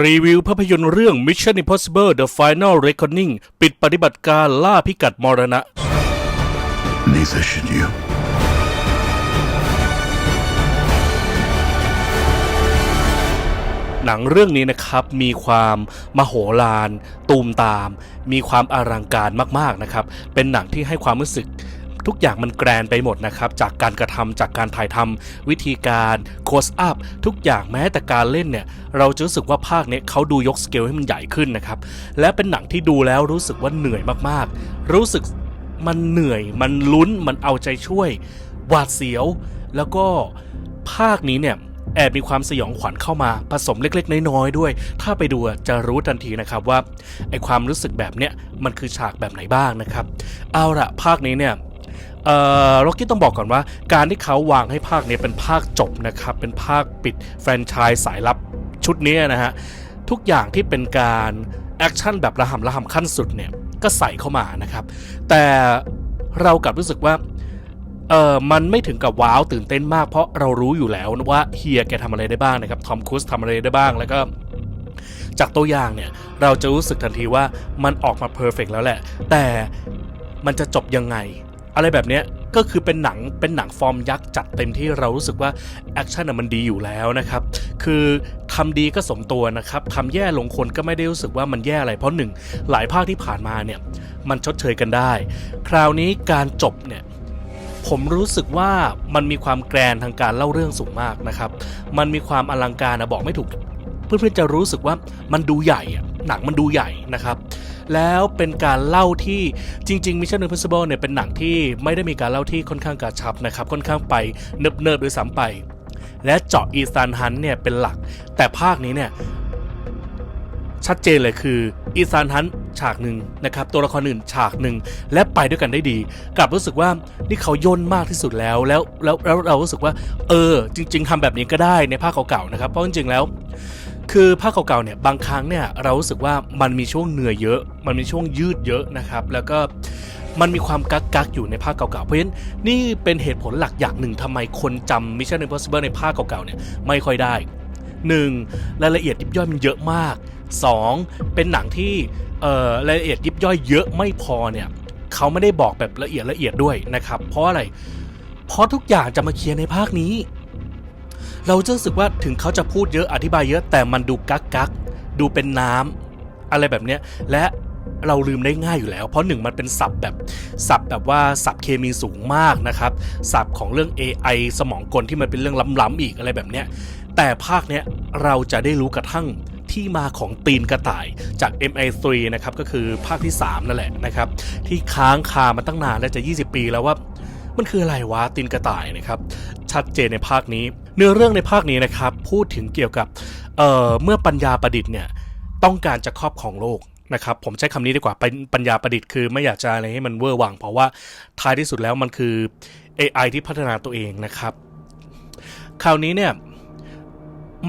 รีวิวภาพยนตร์เรื่อง Mission Impossible The Final Reckoning ปิดปฏิบัติการล่าพิกัดมรณะ Neither should you. หนังเรื่องนี้นะครับมีความมโหฬารตูมตาม มีความอลังการมากๆนะครับ เป็นหนังที่ให้ความรู้สึก ทุกอย่างมันแกรนไปหมดนะครับ จากการกระทำจากการถ่ายทำวิธีการโคสอัพทุกอย่างแม้แต่การเล่นเนี่ย เราจะรู้สึกว่าภาคเนี้ยเขาดูยกสเกลให้มันใหญ่ขึ้นนะครับ และเป็นหนังที่ดูแล้วรู้สึกว่าเหนื่อยมากๆ รู้สึกมันเหนื่อย มันลุ้นมันเอาใจช่วย หวาดเสียว แล้วก็ภาคนี้เนี่ยแอบมีความสยองขวัญเข้ามาผสมเล็กๆ น้อยๆด้วย ถ้าไปดูจะรู้ทันทีนะครับว่าไอความรู้สึกแบบเนี้ยมันคือฉากแบบไหนบ้างนะครับ เอาละภาคนี้เนี่ย เอ่อล็อกกี้ต้องบอกก่อนว่า การที่เขาวางให้ภาคนี้เป็นภาคจบนะครับ เป็นภาคปิดแฟรนไชส์สายลับชุดนี้นะฮะ ทุกอย่างที่เป็นการแอคชั่นแบบระห่ำระห่ำขั้นสุดเนี่ย ก็ใส่เข้ามานะครับ แต่เรากลับรู้สึกว่าเออมันไม่ถึงกับว้าวตื่นเต้นมากเพราะเรารู้อยู่แล้วว่าเฮียแกทำอะไรได้บ้างนะครับทอมครูซทำอะไรได้บ้างแล้วก็ จากตัวอย่างเนี่ย เราจะรู้สึกทันทีว่ามันออกมาเพอร์เฟกแล้วแหละ แต่มันจะจบยังไง อะไรแบบเนี้ยก็คือเป็นหนังเป็นหนังฟอร์มยักษ์จัดเต็มที่เรารู้สึกว่าแอคชั่นน่ะมันดีอยู่แล้วนะครับคือทำดีก็สมตัวนะครับทำแย่ลงคนก็ไม่ได้รู้สึกว่ามันแย่อะไรเพราะหนึ่งหลายภาคที่ผ่านมาเนี่ยมันชดเชยกันได้ คราวนี้การจบเนี่ยผมรู้สึกว่ามันมีความแกรนทางการเล่าเรื่องสูงมากนะครับ มันมีความอลังการนะบอกไม่ถูก เพื่อนๆจะรู้สึกว่ามันดูใหญ่อะหนังมันดูใหญ่นะครับ แล้วเป็นการเล่าที่จริง ๆ Mission Impossible เนี่ยเป็นหนังที่ไม่ได้มีการเล่าที่ค่อนข้างกระชับนะครับ ค่อนข้างไปเนิบๆด้วยซ้ำไป และเจาะอีซานฮันเนี่ยเป็นหลัก แต่ภาคนี้เนี่ยชัดเจนเลยคืออีซานฮันฉากหนึ่งนะครับตัวละครอื่นฉากหนึ่งและไปด้วยกันได้ดีกลับรู้สึกว่านี่เขาย่นมากที่สุดแล้วแล้วแล้วแล้วเรารู้สึกว่า เออ จริง ๆทำแบบนี้ก็ได้ในภาคเก่าๆนะครับเพราะจริงๆแล้ว คือภาคเก่าๆเนี่ยบางครั้งเนี่ยเรารู้สึกว่ามันมีช่วงเหนื่อยเยอะ มันมีช่วงยืดเยอะนะครับ แล้วก็มันมีความกักกักอยู่ในภาคเก่าๆ เพราะฉะนั้นนี่เป็นเหตุผลหลักอย่างหนึ่งทำไมคนจำ Mission Impossible ในภาคเก่าๆเนี่ยไม่ค่อยได้ 1. รายละเอียดยิบย่อยมันเยอะมาก 2. เป็นหนังที่รายละเอียดยิบย่อยเยอะไม่พอเนี่ยเขาไม่ได้บอกแบบละเอียดละเอียดด้วยนะครับ เพราะอะไร เพราะทุกอย่างจะมาเคลียร์ในภาคนี้ เราจะรู้สึกว่าถึงเขาจะพูดเยอะอธิบายเยอะแต่มันดูกักกักดูเป็นน้ำอะไรแบบเนี้ยและเราลืมได้ง่ายอยู่แล้ว เพราะหนึ่งมันเป็นศัพท์แบบศัพท์แบบว่าศัพท์เคมีสูงมากนะครับศัพท์ของเรื่อง AI สมองกลที่มันเป็นเรื่องล้ำๆอีกอะไรแบบเนี้ยแต่ภาคเนี้ยเราจะได้รู้กระทั่งที่มาของตีนกระต่ายจาก MI3 นะครับก็คือภาคที่ 3 นั่นแหละนะครับ ที่ค้างคามาตั้งนานและจะ 20 ปีแล้วว่ามันคืออะไรวะตีนกระต่ายนะครับ ชัดเจนในภาคนี้ เนื้อเรื่องในภาคนี้นะครับพูดถึงเกี่ยวกับเเมื่อปัญญาประดิษฐ์เนี่ยต้องการจะครอบครองโลกนะครับผมใช้คำนี้ดีกว่าเป็นปัญญาประดิษฐ์คือไม่อยากจะอะไรให้มันเวอร์วัง เพราะว่าท้ายที่สุดแล้วมันคือ AI ที่พัฒนาตัวเองนะครับ คราวนี้เนี่ย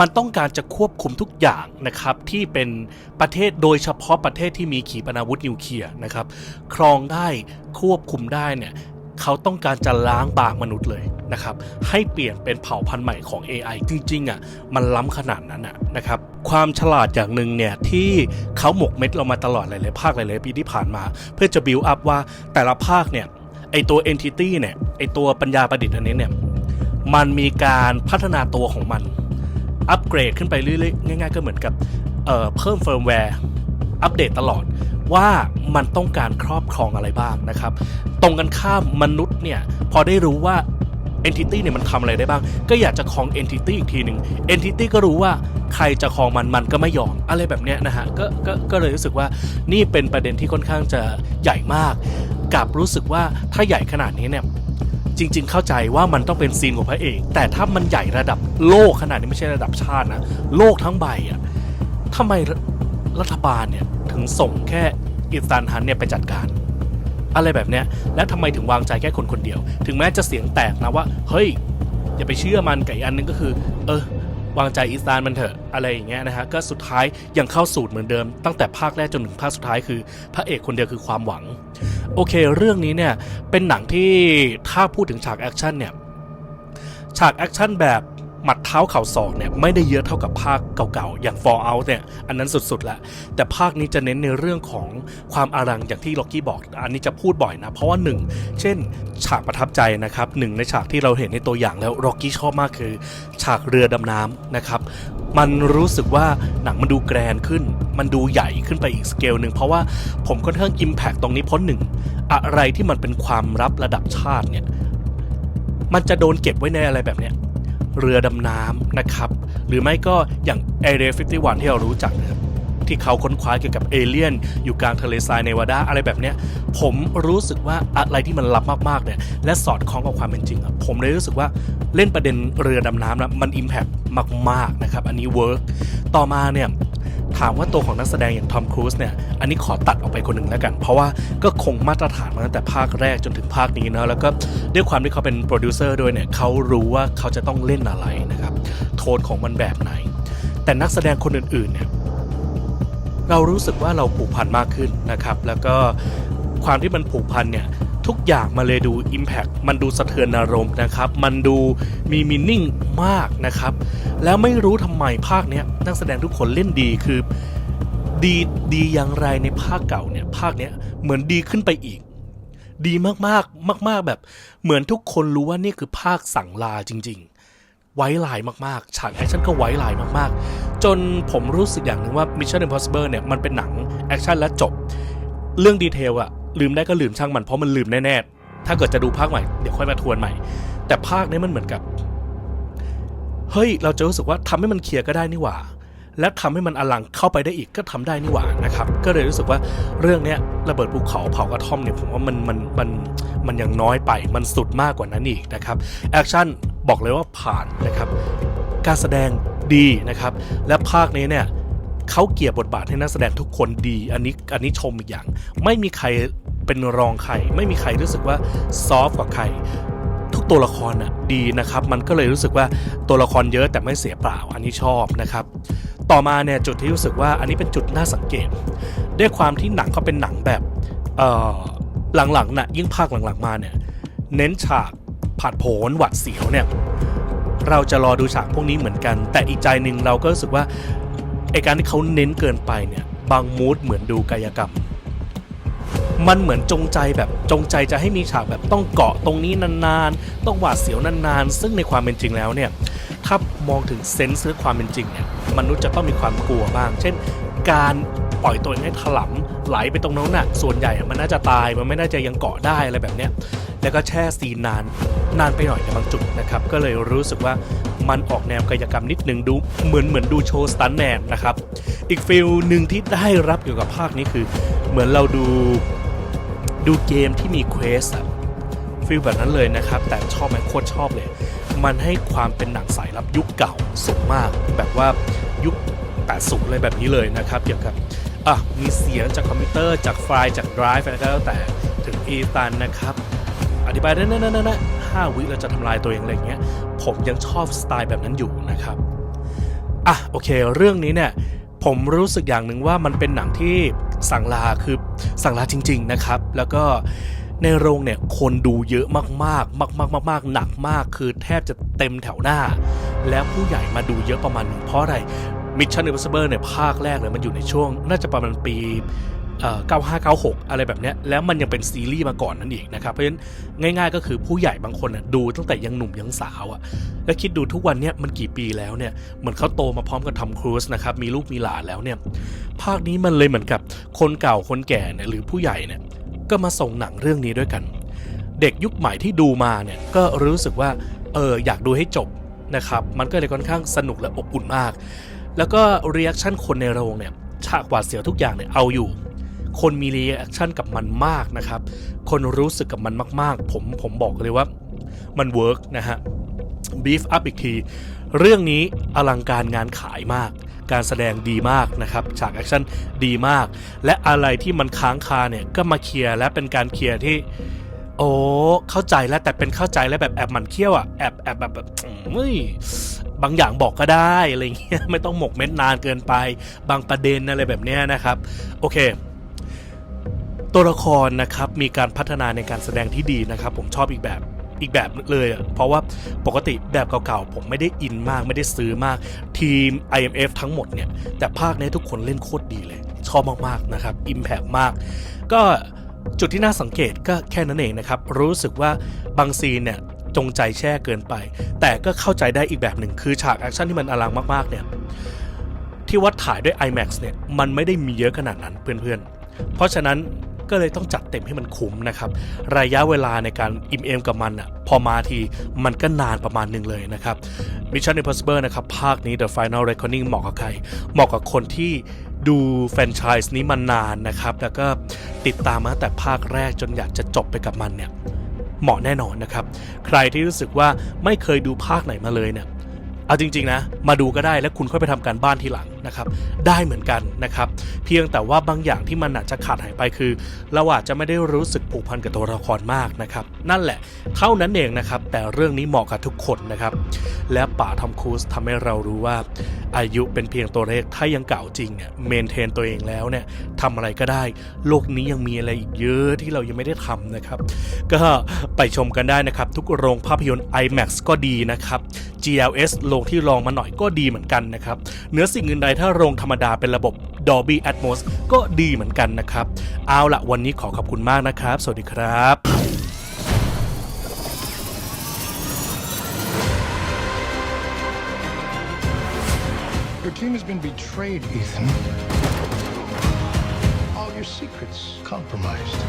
มันต้องการจะควบคุมทุกอย่างนะครับที่เป็นประเทศโดยเฉพาะประเทศที่มีขีปนาวุธนิวเคลียร์นะครับครองได้ควบคุมได้เนี่ย เขาต้องการจะล้างบางมนุษย์เลยนะครับให้เปลี่ยนเป็นเผ่าพันธุ์ใหม่ของ AI จริงๆอะมันล้ำขนาดนั้นอะนะครับความฉลาดอย่างหนึ่งเนี่ยที่เขาหมกเม็ดเรามาตลอดหลายๆภาคหลายๆปีที่ผ่านมา เพื่อจะบิวอัพว่าแต่ละภาคเนี่ยไอตัว entity เนี่ยไอตัวปัญญาประดิษฐ์อันนี้เนี่ยมันมีการพัฒนาตัวของมัน อัปเกรดขึ้นไปเรื่อยๆ ง่ายๆ ก็เหมือนกับเอ่อเพิ่มเฟิร์มแวร์อัปเดตตลอด ว่ามันต้องการครอบครองอะไรบ้างนะครับ ตรงกันข้ามมนุษย์เนี่ยพอได้รู้ว่า Entity เนี่ยมันทำอะไรได้บ้าง ก็อยากจะครอง Entity อีกทีหนึ่ง Entity ก็รู้ว่าใครจะครองมันมันก็ไม่ยอมอะไรแบบเนี้ยนะฮะก็ก็ก็เลยรู้สึกว่านี่เป็นประเด็นที่ค่อนข้างจะใหญ่มากกับรู้สึกว่าถ้าใหญ่ขนาดนี้เนี่ยจริง ๆ เข้าใจว่ามันต้องเป็นซีนของพระเอก แต่ถ้ามันใหญ่ระดับโลกขนาดนี้ไม่ใช่ระดับชาตินะโลกทั้งใบอะทำไมรัฐบาลเนี่ยถึงส่งแค่ อิสตานฮันเนี่ยไปจัดการ อะไรแบบเนี้ยแล้วทำไมถึงวางใจแค่คนคนเดียว ถึงแม้จะเสียงแตกนะว่า เฮ้ย อย่าไปเชื่อมันกับอีกอันนึงก็คือ เออ วางใจอิสตานมันเถอะอะไรอย่างเงี้ยนะฮะก็สุดท้ายยังเข้าสูตรเหมือนเดิม ตั้งแต่ภาคแรกจนถึงภาคสุดท้ายคือพระเอกคนเดียวคือความหวัง โอเค เรื่องนี้เนี่ยเป็นหนังที่ถ้าพูดถึงฉากแอคชั่นเนี่ยฉากแอคชั่นแบบ หมัดเท้าเข่าศอกเนี่ยไม่ได้เยอะเท่ากับภาคเก่าๆ อย่าง Fallout เนี่ยอันนั้นสุดๆแล้วแต่ภาคนี้จะเน้นในเรื่องของความอารังอย่างที่ล็อกกี้บอก อันนี้จะพูดบ่อยนะ เพราะว่าหนึ่งเช่น ฉากประทับใจนะครับหนึ่งในฉากที่เราเห็นในตัวอย่างแล้วล็อกกี้ชอบมากคือ ฉากเรือดำน้ำนะครับมันรู้สึกว่าหนังมันดูแกรนขึ้น มันดูใหญ่ขึ้นไปอีกสเกลหนึ่งเพราะว่าผมค่อนข้างอิมแพคตรงนี้เพราะหนึ่งอะไรที่มันเป็นความลับระดับชาติเนี่ยมันจะโดนเก็บไว้ในอะไรแบบเนี้ย เรือดำน้ำนะครับ หรือไม่ก็อย่าง Area 51 ที่เรารู้จักนะครับที่เขาค้นคว้าเกี่ยวกับเอเลี่ยน อยู่กลางทะเลทรายเนวาดาอะไรแบบเนี้ยผมรู้สึกว่าอะไรที่มันลับมากๆเนี่ยและสอดคล้องกับความเป็นจริงอะผมเลยรู้สึกว่าเล่นประเด็นเรือดำน้ำนะมันอิมแพคมากๆนะครับ อันนี้เวิร์กต่อมาเนี่ย ถามว่าตัวของนักแสดงอย่างทอมครูซเนี่ยอันนี้ขอตัดออกไปคนหนึ่งแล้วกัน เพราะว่าก็คงมาตรฐานมาตั้งแต่ภาคแรกจนถึงภาคนี้นะแล้วก็ด้วยความที่เขาเป็นโปรดิวเซอร์ด้วยเนี่ยเขารู้ว่าเขาจะต้องเล่นอะไรนะครับโทนของมันแบบไหน แต่นักแสดงคนอื่นๆเนี่ยเรารู้สึกว่าเราผูกพันมากขึ้นนะครับ แล้วก็ความที่มันผูกพันเนี่ย ทุกอย่างมาเลยดู Impact มันดูสะเทือนอารมณ์นะครับ มันดูมีมินิ่งมากนะครับ แล้วไม่รู้ทำไมภาคเนี้ยนักแสดงทุกคนเล่นดีคือ ดีดีอย่างไรในภาคเก่าเนี่ยภาคเนี้ยเหมือนดีขึ้นไปอีก ดีมากๆมาก ๆแบบ เหมือนทุกคนรู้ว่านี่คือภาคสั่งลาจริง ๆ ไว้ลายมากๆ ฉากแอคชั่นก็ไว้ลายมากๆ จนผมรู้สึกอย่างหนึ่งว่า Mission Impossible เนี่ยมันเป็นหนังแอคชั่นและจบ เรื่องดีเทลอะ ลืมได้ก็ลืมช่างมันเพราะมันลืมแน่ๆ ถ้าเกิดจะดูภาคใหม่เดี๋ยวค่อยมาทวนใหม่ แต่ภาคนี้มันเหมือนกับ เฮ้ย เราจะรู้สึกว่าทำให้มันเคลียร์ก็ได้นี่หว่า และทำให้มันอลังเข้าไปได้อีกก็ทำได้นี่หว่านะครับ ก็เลยรู้สึกว่าเรื่องเนี้ยระเบิดภูเขาเผากระท่อมเนี่ยผมว่ามันมันมันมันยังน้อยไป มันสุดมากกว่านั้นอีกนะครับ แอคชั่นบอกเลยว่าผ่านนะครับ การแสดงดีนะครับ และภาคนี้เนี่ยเขาเกี่ยบทบาทให้นักแสดงทุกคนดี อันนี้อันนี้ชมอีกอย่าง ไม่มีใคร เป็นรองใครไม่มีใครรู้สึกว่าซอฟกว่าใครทุกตัวละครน่ะดีนะครับ มันก็เลยรู้สึกว่าตัวละครเยอะแต่ไม่เสียเปล่าอันนี้ชอบนะครับต่อมาเนี่ยจุดที่รู้สึกว่าอันนี้เป็นจุดน่าสังเกต ด้วยความที่หนังเขาเป็นหนังแบบเอ่อหลังๆน่ะยิ่งภาคหลังๆมาเนี่ยเน้นฉากผาดโผนหวัดเสียวเนี่ยเราจะรอดูฉากพวกนี้เหมือนกัน แต่อีกใจหนึ่งเราก็รู้สึกว่าไอการที่เขาเน้นเกินไปเนี่ยบางมูดเหมือนดูกายกรรม มันเหมือนจงใจแบบจงใจจะให้มีฉากแบบต้องเกาะตรงนี้นานๆ ต้องหวาดเสียวนานๆ ซึ่งในความเป็นจริงแล้วเนี่ยถ้ามองถึงเซนส์หรือความเป็นจริงเนี่ยมนุษย์จะต้องมีความกลัวบ้าง เช่น การปล่อยตัวเองให้ถลำไหลไปตรงนั้นน่ะส่วนใหญ่มันน่าจะตายมันไม่น่าจะยังเกาะได้อะไรแบบเนี้ยแล้วก็แช่ซีนนานนานไปหน่อยในบางจุดนะครับ ก็เลยรู้สึกว่ามันออกแนวกายกรรมนิดนึงดูเหมือนเหมือนดูโชว์สตันแมนนะครับ อีกฟิลหนึ่งที่ได้รับเกี่ยวกับภาคนี้คือ เหมือนเราดู ดูเกมที่มีเควสอะฟิลแบบนั้นเลยนะครับ แต่ชอบไหมโคตรชอบเลย มันให้ความเป็นหนังสายลับยุคเก่าสูงมาก แบบว่ายุค 80เลยแบบนี้เลยนะครับ เกี่ยวกับอะมีเสียงจากคอมพิวเตอร์จากไฟล์จากไดรฟ์อะไรก็แล้วแต่ถึงอีตันนะครับอธิบายได้นั่นๆๆห้าวิเราจะทำลายตัวเองอะไรเงี้ย ผมยังชอบสไตล์แบบนั้นอยู่นะครับ อะโอเค เรื่องนี้เนี่ยผมรู้สึกอย่างหนึ่งว่ามันเป็นหนังที่สั่งลาคือ สั่งลาจริง ๆนะครับ แล้วก็ในโรงเนี่ยคนดูเยอะมากๆ มากๆมากๆหนักมาก คือแทบจะเต็มแถวหน้า แล้วผู้ใหญ่มาดูเยอะประมาณหนึ่งเพราะอะไร Mission Impossible เนี่ยภาคแรกเลยมันอยู่ในช่วง น่าจะประมาณปี 9596 อะไรแบบเนี้ยแล้วมันยังเป็นซีรีส์มาก่อนนั่นเองนะครับเพราะฉะนั้นง่าย ๆ ก็คือผู้ใหญ่บางคนนะดูตั้งแต่ยังหนุ่มยังสาวอะ่ะแล้วคิดดูทุกวันเนี้ยมันกี่ปีแล้วเนี่ยเหมือนเขาโตมาพร้อมกับทอมครูซนะครับมีลูกมีหลานแล้วเนี่ยภาคนี้มันเลยเหมือนกับคนเก่าคนแก่เนี่ยหรือผู้ใหญ่เนี่ยก็มาส่งหนังเรื่องนี้ด้วยกัน เด็กยุคใหม่ที่ดูมาเนี่ยก็รู้สึกว่าเอออยากดูให้จบนะครับมันก็เลยค่อนข้างสนุกและอบอุ่นมาก แล้วก็เรีแอคชั่นคนในโรงเนี่ยฉากหวาดเสียวทุกอย่างเนี่ยเอาอยู่ คนมีรีแอคชั่นกับมันมากนะครับ คนรู้สึกกับมันมากๆ ผมผมบอกเลยว่ามันเวิร์กนะฮะบีฟอัพอีกที เรื่องนี้อลังการงานขายมาก การแสดงดีมากนะครับฉากแอคชั่นดีมาก และอะไรที่มันค้างคาเนี่ยก็มาเคลียร์และเป็นการเคลียร์ที่ โอ้เข้าใจแล้วแต่เป็นเข้าใจแล้วแบบแอบหมันเคี้ยวอะแอบแอบแบบแบบเฮ้ยบางอย่างบอกก็ได้อะไรเงี้ยไม่ต้องหมกเม็ดนานเกินไป บางประเด็นอะไรแบบเนี้ยนะครับ โอเค ตัวละครนะครับมีการพัฒนาในการแสดงที่ดีนะครับ ผมชอบอีกแบบอีกแบบเลยอะเพราะว่าปกติแบบเก่าๆ ผมไม่ได้อินมากไม่ได้ซื้อมาก ทีม IMF ทั้งหมดเนี่ย แต่ภาคนี้ทุกคนเล่นโคตรดีเลย ชอบมากๆนะครับอิมแพกมาก ก็จุดที่น่าสังเกตก็แค่นั้นเองนะครับ รู้สึกว่าบางซีนเนี่ย จงใจแช่เกินไป แต่ก็เข้าใจได้อีกแบบหนึ่งคือฉากแอคชั่นที่มันอลังมากๆเนี่ยที่วัดถ่ายด้วย IMAX เนี่ยมันไม่ได้มีเยอะขนาดนั้นเพื่อนๆ เพราะฉะนั้น ก็เลยต้องจัดเต็มให้มันคุ้มนะครับ ระยะเวลาในการอิ่มเอมกับมันอะพอมาทีมันก็นานประมาณหนึ่งเลยนะครับ Mission Impossible นะครับ ภาคนี้ The Final Reckoning เหมาะกับใคร เหมาะกับคนที่ดูแฟรนไชส์นี้มานานนะครับ แล้วก็ติดตามมาแต่ภาคแรกจนอยากจะจบไปกับมันเนี่ยเหมาะแน่นอนนะครับ ใครที่รู้สึกว่าไม่เคยดูภาคไหนมาเลยเนี่ยเอาจริง ๆ นะ มาดูก็ได้แล้วคุณค่อยไปทำการบ้านทีหลัง นะครับได้เหมือนกันนะครับ เพียงแต่ว่าบางอย่างที่มันอาจจะขาดหายไปคือ เราอาจจะไม่ได้รู้สึกผูกพันกับตัวละครมากนะครับ นั่นแหละเท่านั้นเองนะครับ แต่เรื่องนี้เหมาะกับทุกคนนะครับ และป่าทอมครูซทำให้เรารู้ว่า อายุเป็นเพียงตัวเลขถ้ายังเก่าจริงเนี่ยเมนเทนตัวเองแล้วเนี่ยทำอะไรก็ได้ โลกนี้ยังมีอะไรอีกเยอะที่เรายังไม่ได้ทำนะครับ ก็ไปชมกันได้นะครับ ทุกโรงภาพยนตร์ IMAX ก็ดีนะครับ GLS โรงที่รองมาหน่อยก็ดีเหมือนกันนะครับเหนือสิ่งอื่นใดถ้าโรงธรรมดาเป็นระบบ Dolby Atmos ก็ดีเหมือนกันนะครับ เอาละวันนี้ขอขอบคุณมากนะครับ สวัสดีครับทีม has been betrayed, Ethan. All your secrets compromised.